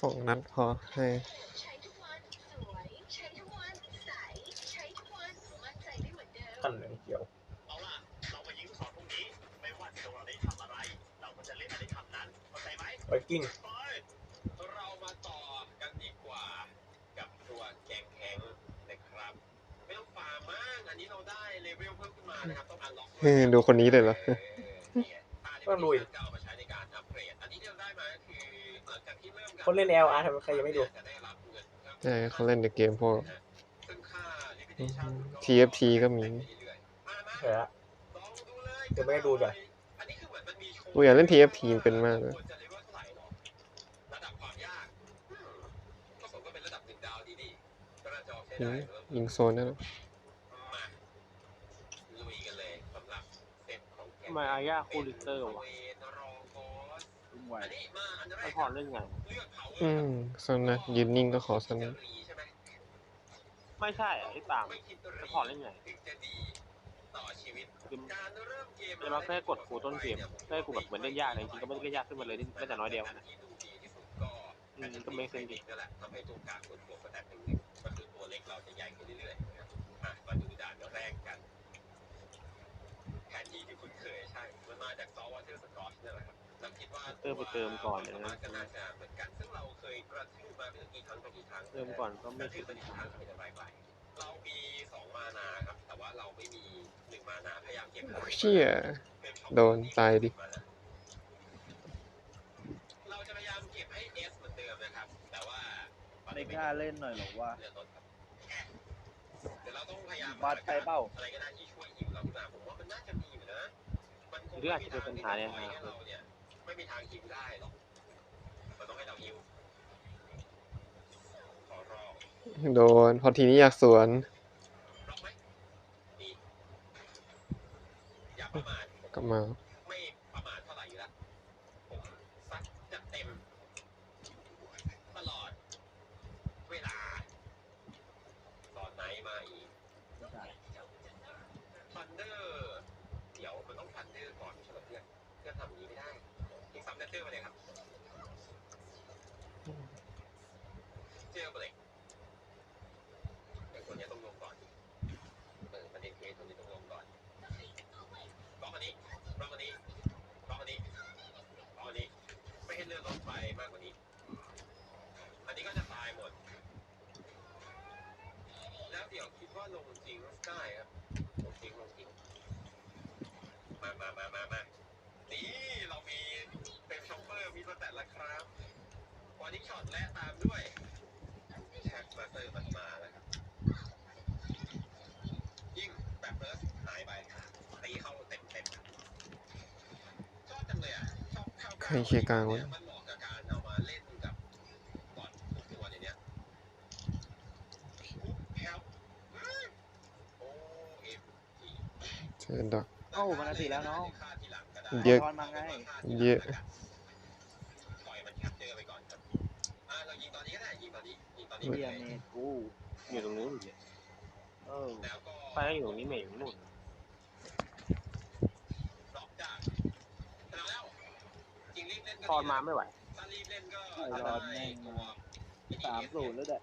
สองนัดพอให้ใช้ทุกวันสวยใช้ทุกวันใสใช้ทุกวันมั่นใจได้เหมือนเดิมขั้นเหลืองเขียวเอาล่ะเราไปยิงลูกศรพวกนี้ไม่ว่าที่เราได้ทำอะไรเราก็จะเล่นอะไรทำนั้นเข้าใจไหมไวกิ้งไปเรามาต่อกันดีกว่ากับตัวแกงแข็งนะครับ ไม่ต้องฟาร์มมากอันนี้เราได้เลเวลเพิ่มขึ้นมานะครับต้องอันล็อกเฮ้ยดูคนนี้เลยเหรอก็ลุยเอามา คนเล่น LR ทำไมใครยังไม่ดูจะได้รับเงินครับใช่เขาเล่นในเกมพวกซึ่งค่า limitation ก็ TFT ก็มีไปเรื่อยๆมามาเดี๋ยวละลองดูเลยเดี๋ยวไม่ได้ดูจ้ะอันนี้คือเหมือนมันมีโชว์กูอยากเล่น TFT เป็นมากเลยควรจะเลเวลเท่าไหร่หรอระดับความยากอืมก็สมก็เป็นระดับหนึ่งดาวดีดีก็น่าจะโอเคยิได้งเออยิงโซนได้แล้วมาลุยกันเลยสำหรับเซตของแกทำไมอาญาคูลิเตอร์วะ ไวอันนี้มาอันแรไม่กพอเล่นไงเลือกเผาอืมโซนนะยืนนิ่งก็ขอโซนจะนะรีใช่ไหมไม่ใช่อะไอ้ตามไม่คิดรีไม่พอเล่นไงถึงจะดีต่อชีวิตคือการเริ่มเกมจะมาแค่กดฟูต้นเกมแค่กูแบบเหมือนเล่นยากเลยจริงๆก็ไม่ได้เล่นยากขึ้นมาเลยเล่นเล่นแต่น้อยเดียวนะที่ดูดีที่สุดก็อืมก็ไม่เซนดีนั่นแหละทำให้ตัวกลางบนตัวสแตทหนึ่งหนึ่งก็คือตัวเล็กเราจะใหญ่ขึ้นเรื่อยๆนะครับอะมาดูด่านแรกกันแผนที่ที่คุ้นเคยใช่มันมาจากซอวอเตอร์สกอตนั่นแหละครับ เราคิดว่าเติมไปเติมก่อนเลยนะก็น่าจะเหมือนกันซึ่งเราเคยกระทืบมาเป็นกี่ครั้งต่อกี่ครั้งเริ่มก่อนก็กไม่ระทืคิบดมากี่ครั้งก็ไม่ได้ไกลๆเรามีสองมานาครับ แต่ว่าเราไม่มีหนึ่งมานาพยายามเก็บโอ้เชี่ยโดนตายดิเราจะพยายามเก็บให้เอสเหมือนเดิมนะครับ แต่ว่าไม่กล้าเล่นหน่อยหรอกว่าเรือรถครับเดี๋ยวเราต้องพยายามบัตรไปเปล่าอะไรก็ได้ที่ช่วยหิวเราขึ้นมาผมว่ามันน่าจะมีอยู่นะมันคงหรืออาจจะเป็นปัญหาเนี่ยไม่คมีรับ ทางที่จะปล่อยให้เราเนี่ยไม่มีทางหิวได้หรอกมันต้องให้เราหิวขอรองโดน พอทีนี้อยากสวนล็อกไหมดีอย่าประมาทกลับมา ไม่ประมาทเท่าไหร่อยู่แล้วผมซัดจัดเต็ม ตลอด เวลา ตอนไหนมาอีกทันเดอร์ เดี๋ยวมันต้องทันเดอร์ก่อนไม่ใช่เหรอเพื่อนเพื่อนทำอย่างนี้ไม่ได้ยิงซ้ำทันเดอร์มาเลยครับ เจอเบรกแต่คนนี้ต้องลงก่อนเออประเด็นคือคนนี้ต้องลงก่อนบล็อกอันนี้บล็อกอันนี้บล็อกอันนี้บล็อกอันนี้ ไม่ให้เลื่อนลงไปมากกว่านี้ อันนี้ก็จะตายหมด แล้วเดี๋ย ว่าลงจริงได้ครับลงจริงลงจริงมามามามามานี่เรามีเป็นช็อปเปอร์มีสแตทแล้วครับวอร์นิ่งช็อตและตามด้วยแท็กมาเตอร์มันมาแล้วครับยิ่งแบบเบิร์สหายไปตีเข้าเต็มเต็มชอบจังเลยอะชอบเข้าใครเคลียร์กลางวะ เนี่ยมันเหมาะกับการเอามาเล่นกับบอลทุกตัวในเนี้ยแฮลโอเอ็มที เชิญดักเอ้ามันนาทีแล้วน้องเยอะทอนมาไงเยอะปล่อยมันแคปเจอร์ไปก่อนครับอ่าเรายิงตอนนี้ก็ได้ยิงตอนนี้ยิงตอนนี้เฮียไปเมเลยดกูอยู่ตรงนู้นอยู่เนี่ยเออแล้วก็ไปอยู่ตรงนี้เมย์อยู่นู่นดอกจากชนะแล้วจริงรีบเล่นก็ตอนมาไม่ไหวถ้ารีบเล่นก็ไอ้รอดแม่งมาสามศูนย์แล้วแหละ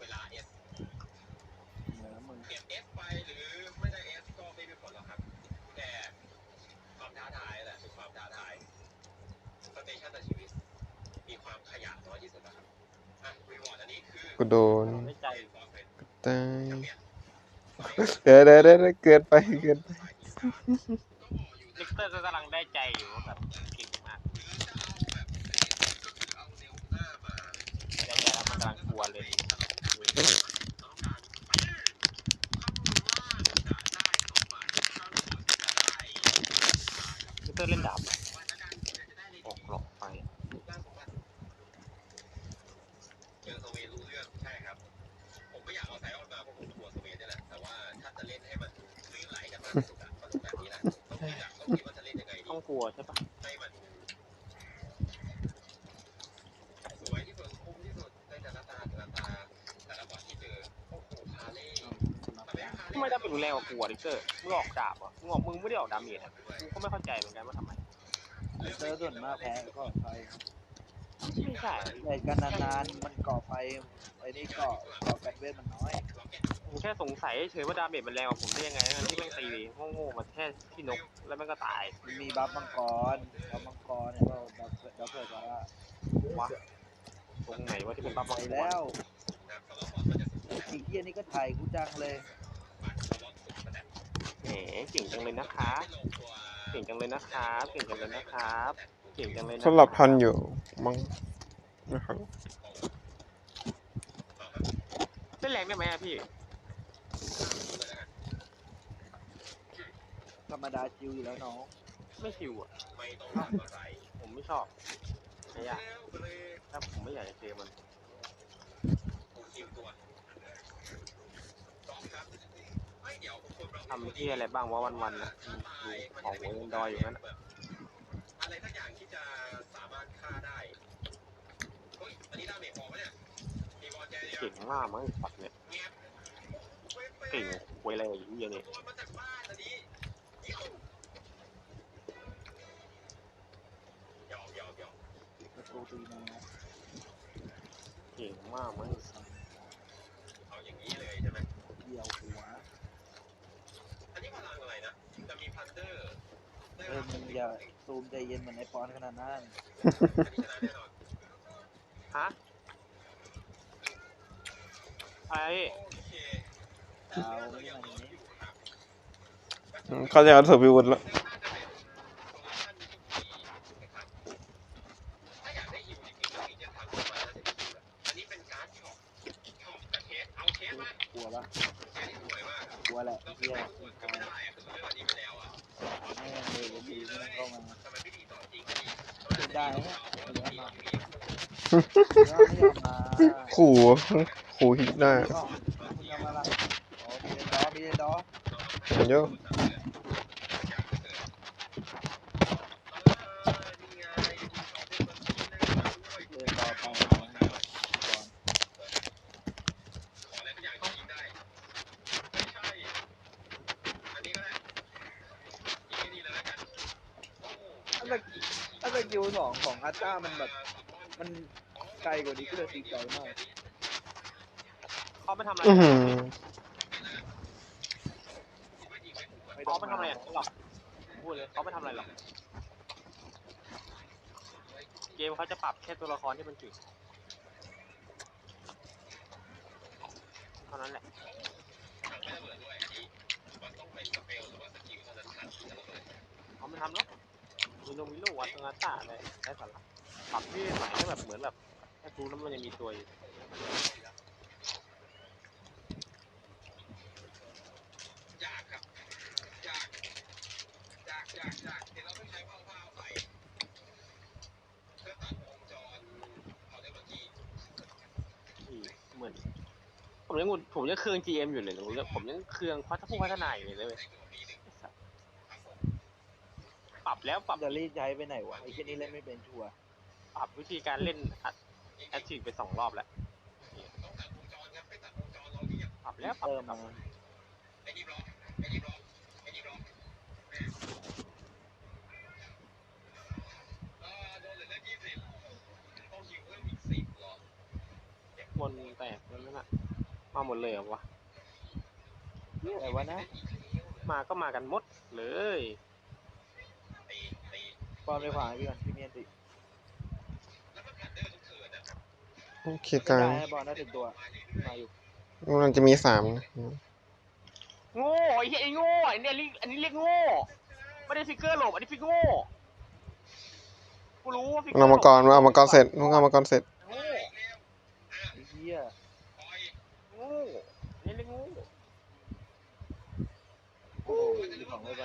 เวลาเอสเหนือมึงเก็บเอสไปหรือไม่ได้เอสก็ไม่มีผลหรอกครับแต่ความท้าทายแหละคือความท้าทายสเตชันในชีวิต มีความขยันน้อยที่สุดนะครับอะรีวอร์ดอันนี้คือกูโดนไม่ใจฟอร์เฟนตายแชมเปี้ยนเดี๋ยวเดี๋ยวเดี๋ยวเกินไปเกินไป ลิกเตอร์ก็กำลังได้ใจอยู่ว่าแบบเก่งมากได้ใจแล้วมันกำลังกลัวเลยลิกเตอร์เล่นดาบออกหลอกไป เจอสเวนรู้เรื่องใช่ครับ ผมไม่อยากเอาไซออนมาเพราะผมกลัวสเวนนี่แหละ แต่ว่าถ้าจะเล่นให้มันลื่นไหลกันมากที่สุดอะก็ต้องแบบนี้แหละต้องคิดอะต้องคิดว่าจะเล่นยังไงดี ต้องกลัวใช่ปะ ให้มันสวยที่สุดคุ้มที่สุดในแต่ละตาแต่ละตาแต่ละบอสที่เจอโอ้โหคาเล่แต่ ไม่คาทำเล่ไมได้เป็นรุนแรงกว่ากลัวลิกเตอร์มึงออกดาบเหรอมึงออกมึงไม่ได้ออกดาเมจอะกูก็ไม่เข้าใจเหมือนกันว่าทำไมเซอร์ส่วนมากแพ้ก็ใครครับไม่ใช่เล่นกันนานๆมันก่อไฟไอ้นี่ก่อก่อกันเวทมันน้อยผมแค่สงสัยเฉยว่าดาเมจมันแรงกว่าผมได้ยังไงทั้งที่แม่งตีโง่ๆมาแค่ที่นกแล้วแม่งก็ตายมันมีบัฟมังกรบัฟมังกรเนี่ยก็บัฟบัฟเกิดว่าวะตรงไหนวะที่เป็นปั๊บไปบางแล้วอีกเหี้ยนี่ก็ถ่ายกูจังเลย แหมเก่งจังเลยนะคะเก่งจังเลยนะครับเก่งจังเลยนะครับเก่งจังเลยนะสำหรับทันอยู่มั้งนะครับเล่นแรงได้ไหมอะพี่ธรรมดาจิวอยู่แล้วน้องไม่ชิวอะผมไม่ชอบไม่อยากถ้าผมไม่อยากจะเจอมันำที่อะไรบ้างว่าวันๆน่ะดูของหัวยังดอยอยู่งั้นน่ะอะไรสักอย่างที่จะสามารถฆ่าได้เฮ้ยอันนี้ดาเมจพอปะเนี่ยมีบอลแจเนี่ยเก่งมากมั้งไอ้สัตว์เนี่ยเก่งควยอะไรอยู่เหี้ยเนี่ยตัวมาจากบ้านอันนี้เดี๋ยวหยอกหยอกหยอกประตูตีมาเก่งมากมั้งเอาอย่างนี้เลยใช่ไหมเดี่ยวหัวอันนี้พลังอะไรนะ จะมีพัน เดอร์เออมึงอย่าซูมใจเย็นเหมือนไอปอนขนาดนั้นอันนี้ชนะแน่นอนฮะอะไรโอเคเอาไม่ใช่อย่างนี้อืมเขาจะเอาเซอร์วิวแล้วถ้าอยากได้ฮิวจริงๆก็มีจะทำขึ้นมาแล้วจะฮิวอะอันนี้เป็นการ์ดช็อปช็อปกับเคสเอาเคสมากลัวปะ วแหละเราเฮียก็ไม่ได้อะคือเรื่องอันนี้ไปแล้วอะแม่งเลยดีไม่ต้องเข้ามาทำไมไม่ดีต่อจริงก็ดีเสียดายเนี่ยเหลือมามีไม่ยอมมาขู่ขู่ฮิตได้ก็มึงเอามาละอ๋อมีเดนดอมีเดนดอเยอะ เดนดอไปก่อน ขออะไรสักอย่างที่ยิงได้ไม่ใช่ อันนี้ก็ได้ยิงให้ดีเลยแล้วกันโอ้โห ถ้าสกิถ้า สกิลสองของอาต้ามันแบบ มันไกลกว่านี้ก็เลยตีไกลมากเขาไปทำอะไรอือหือไม่ต้เขาองไปทำอะไรหรอกพูดเลยเขาไปทำอะไรหรอกเกมเขาจะปรับแค่ตัวละครที่มันเก่งเท่านั้นแหละเขาไม่ทำหรอกมี โนมิโลวัตงาตาอะไรไร้สาระปรับที่ใหม่ให้แบบเหมือนแบบแค่รู้แล้วมันยังมีตัวอยู่อยากครับยากยากยากอยากเดี๋ยวเราต้องใช้ผ้าผ้าใส่เพื่อตัดวงจรเขาได้เมื่อกี้ที่เหมือนผมยังผมยังเครื่อง GM อยู่เลยผมยังผมยังเครื่องพัฒนาพัฒนาอยู่เลยเว้ย รับแล้วปรับจะรีบย้ายไปไหนวะไอ้แค่นี้เล่นไม่เป็นชัวร์ปรับวิธีการเล่นอัดแอคทีฟไปสองรอบแล้วต้องตัดวงจรครับไปตัดวงจรเราเรียบปรับแล้วปรับเติมปรับมาไอ้นี่บล็อกไอ้นี่บล็อกไอ้นี่บล็อกเออโดนเหลือแค่ยี่สิบต้องยิงเพิ่มอีกสิบหรอบนแตกนั่นน่ะมาหมดเลยเหรอวะแต่ว่านะ มาก็มากันหมดเลยตีตี ปอนไปขวาพี่ก่อนพี่เมียนติแล้วมันแพนเดอร์ทุกเทิร์นนะครับเคลียร์กลางได้บอลน่าถึงตัว มาอยู่ มันจะมีสามโง่ไอ้เหี้ยไอ้โง่ไอ้เนี่ยเรียกอันนี้เรียกโง่ไม่ได้ฟิกเกอร์หลบอันนี้ฟิกโง่กูรู้ว่าฟิกเกอเอาร์มาก่อนเอามาก่อนเสร็จมึงเอามาก่อนเสร็จโง่ไอ้เหี้ยปล่อยโง่อันนี่เรียกโง่โอ้ยของไม่ไป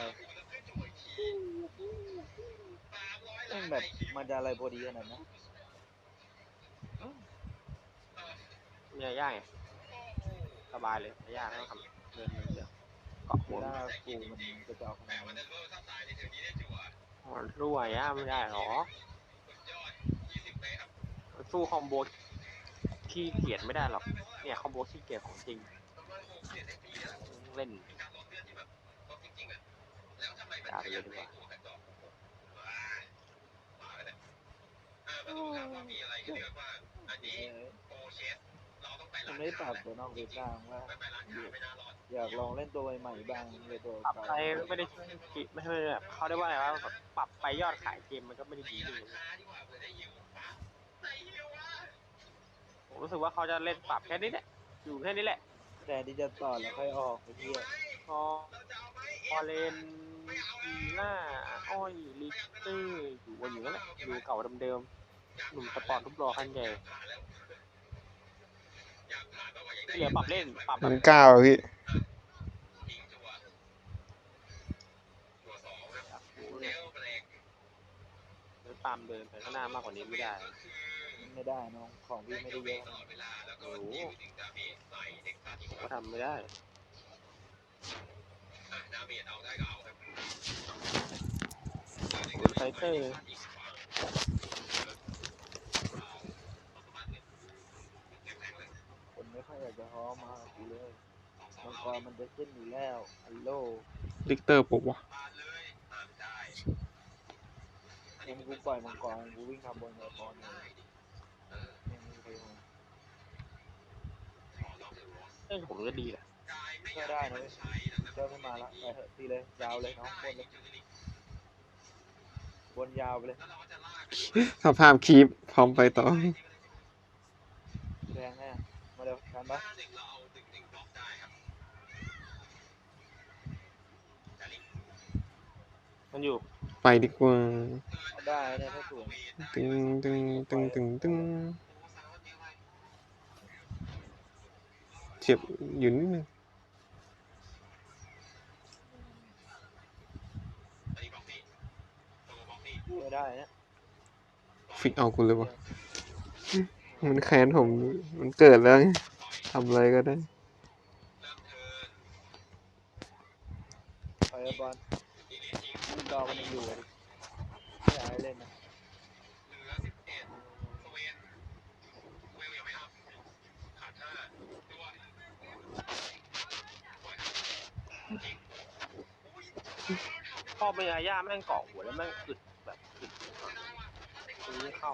แม่งแบบมันจะอะไรพอดีขนาดนั้นมีอะไรยากไงสบายเลยไม่ยากไม่ต้องทำเดินเดินเกาะหัเววลากูมันจะจะเอาขนาดมันนั้นจะเริ่มถ้าตายในเทิร์นนี้ได้จั่วมันรั่วย่าไม่ได้หรอสุดยอดยี่สิบเลยครับสู้คอมโบขี้เกียจไม่ได้หรอก เนี่ยคอมโบขี้เกียจของจริงประมาณหกเจ็ดเอ็มพีแล้วเล่นมีการลดเลือดที่แบบลดจริงๆอะแล้วทำไมมันขยันในตัว กระจอกว้ายมาแล้วเนี่ยเออมาดูครับว่ามีอะไรกันเรียกว่า อันนี้เออโอเชสเราต้องไปร้านไม่ปรับตัวนอกตัวกลางว่าไปร้านค้าไม่น่ารอดอยากลองเล่นตัวใหม่ๆบ้างเลยตัวปรับไปไม่ได้ไม่ใช่แบบเขาเรียกว่าอะไรว่าปรับไปยอดขายเกมมันก็ไม่ได้ดีเลยค้าดีกว่าเผื่อได้ยิวปะไหนยิววะผมรู้สึกว่าเขาจะเล่นปรับแค่นี้แหละอยู่แค่นี้แหละ แต่ที่จะต่อแล้วค่อยออกไอ้เหี้ยพออาไหมพอเลนทีหน้าอ้อยลิกเตอร์อยู่วนอยู่นั่นแหละอยู่เก่าเดิมๆ หนุ่มสปอร์ตทุบรอคันใหญ่อยากผ่านแล้วว่าอยากได้ที่เหลือปรับเล่นปรับมันเก้าอะพี่ทิ้งจัวจัวสองครับเดลเบรกตามเดินไปข้างหน้ามากกว่านี้ไม่ได้ไม่ได้น้องของพี่ไม่ได้เยอะตลอดเวลาแล้วก็ยิวถึงดาเมจใส่เด็กตาที่ก็ทำไม่ได้ดาเมจเอาได้ก็เอาครับผมไฟเตอร์ คนไม่ค่ อยอยากจะฮ้อมาหากูเลยมังกรมันจะขึ้นอยู่แล้วฮัลโหลลิกเตอร์ปุ๊บวะยังกูปล่อยมังกรกูวิ่งทำบนมังกรเลยยังไม่เคยมาเอ้ยผมก็ดีแหละก็ได้นะเว้ยเจ้าไม่มาละไปเถอะตีเลยยาวเลยน้องบนเลยบนยาวไปเลยสภาพคีปพร้อมไปต่อแรงแน่ มาเร็วกันปะมันอยู่ไปดีกว่าเอาได้เนี่ยถ้าสวยตึงตึงตึงตึงตึงเจ็บอยู่นิดนึงไม่ได้เนี่ยฟิกเอากูเลยวะ มันแค้นผม มันเกิดแล้วไงทำอะไรก็ได้ไปเอาบอลดอกมันยังอยู่อะดิไม่อยากให้เล่นนะพ่อเป็นอาญาแม่งเกาะหัวแล้วแม่งอึดแบบอึดตีไม่เข้า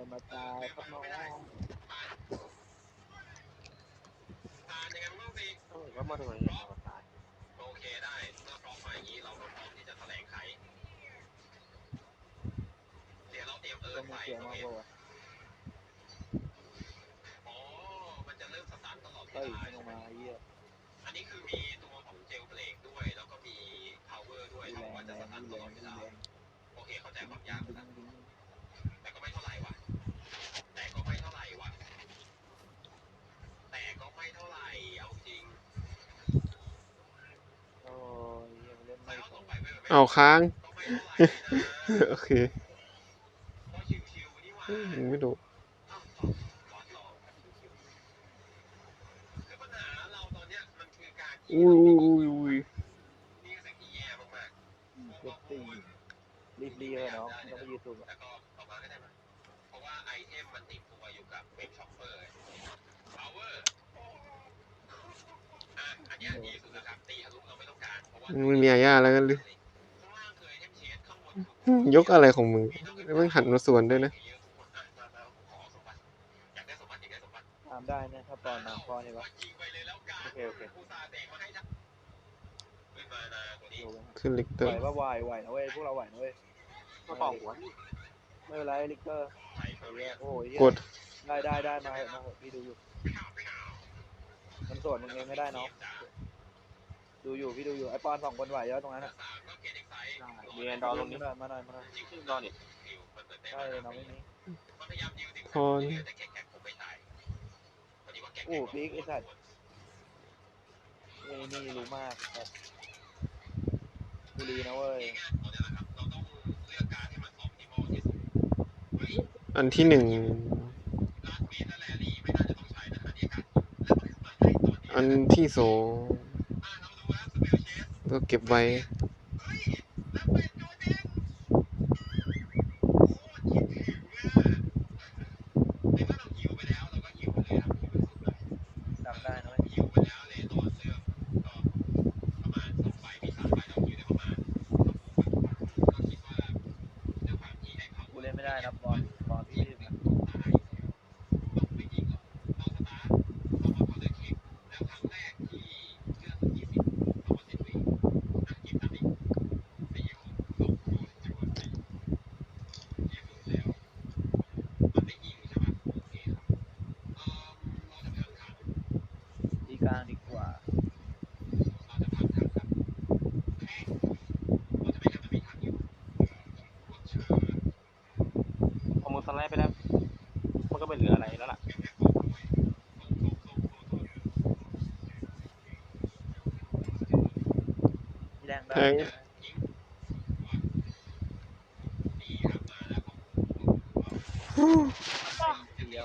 อะไรมาตายครับน้องเออก็มาดูอย่างเงี้ยมาตายโอเคได้เมื่อพร้อมมาอย่างนี้เราก็พร้อมที่จะแถลงไขเดี๋ยวเราเตรียมเอิต้ร์องธมีไฟเสียงโอมากเคกว่าอ๋อมันจะเริ่มสตาร์ทตลอดเวลาไม่ลงมาไอ้เหี้ยอันนี้คือมีตัวของเจลเบรกด้วย แล้วก็มี power ด้วยมีเขาแรบว่าจะสตาร์ทตลอดเวลาโอเคเข้าใจความยากนะ งดึง แต่ก็ไม่เท่าไหร่ว่ะ แต่ก็ไม่เท่าไหร่ว่ะ แต่ก็ไม่เท่าไหร่ เอาจริง โอ้ยยังเล่น แต่ ไม่ ว่า ต ต่ ร อง ไปไม่ไม่ เอาค้างก็ไม่เท่าไหร่นะโอเคก็ชิวๆนี่หว่ายังไม่โดดอ้าวต่อบอสลองครับชิวๆคือปัญหาเราตอนเนี้ยมันคือการที่อุ้ยอุ้ยอุ้ยอุ้ยนี่คือสิ่งที่แย่มากๆเจ็บตีรีบรีบเลยน้องไม่ต้องไปยืนสูงแต่ก็ออกมาก็ได้มั้ยเพราะว่าไอเทมมันติดตัวอยู่กับเว็บช็อปเปอร์ power อะอันเนี้ยดีสุดนะครับตีทะลุเราไม่ต้องการเพราะว่ามันมีอาญาแล้วกันหรือ ยกอะไรของมึงแล้วมึงหันมาสวนด้วยนะเยอะทุกคนอะมามาขอสมบัติอยากได้สมบัติอยากได้สมบัติตามได้เนี่ยถ้าปอนมาพอนี่วะยิงไปเลยแล้วกันโอเคโอเคอุตส่าห์เตะมาให้ทักขึ้นมานาตัวนี้ดูกันขึ้นลิกเตอไหวร์ว่าไหวไหวนะเว้ยพวกเราไหวนะเว้ยมาเกาะหัวไม่เป็นไรลิกเตอร์ไทยเฟอร์เรียโอ้ยกดได้ได้ได้มาเหอะมาเหอะพี่ดูอยู่มันสวนมึงเองไม่ได้น้อง ดูอยู่พี่ดูอยู่ไอปอนสองคนไหวเยอะตรงนั้นอะสามก็เกตเอ็กไซส์มีแอนดอร์ลงนี้มาหน่อยมาหน่อยมาหน่อยจริงขึ้นนอนนี่ฟิวมันเหมือนได้ใช่น้องไม่มีมันพยายามดิวถึงพรแต่แค่แข่งผมไม่ตายพอดีว่าแข่งโอ้ปีกไอ้สัตว์นี่นี่รู้มากครับกูรีนะเว้ยง่ายๆตอนนี้นะครับเราต้องเลือกการที่มันออปติมอลที่สุดอันที่หนึ่งลาสเมนและแลลี่ไม่น่าจะต้องใช้นะอันนี้การแล้วมันมาให้ตอนนี้อันที่สอง ก็เก็บไว้ เฮ้ยแล้วเป็นโจเดนโคตรคิดถึงอะในเมื่อเราฮิวไปแล้วเราก็ฮิวไปเลยครับฮิวไปสุดเลย จำได้นะเว้ย ฮิวไปแล้วเลยตอนเรื่องก็ประมาณสองใบมีสามใบเราฮิวได้ประมาณก็คิดว่า เล่นไม่ได้นะบอลบอลพี่นะ ดีกลางดีกว่า พอมึงสไลด์ไปแล้ว มันก็ไม่เหลืออะไรแล้วล่ะ มี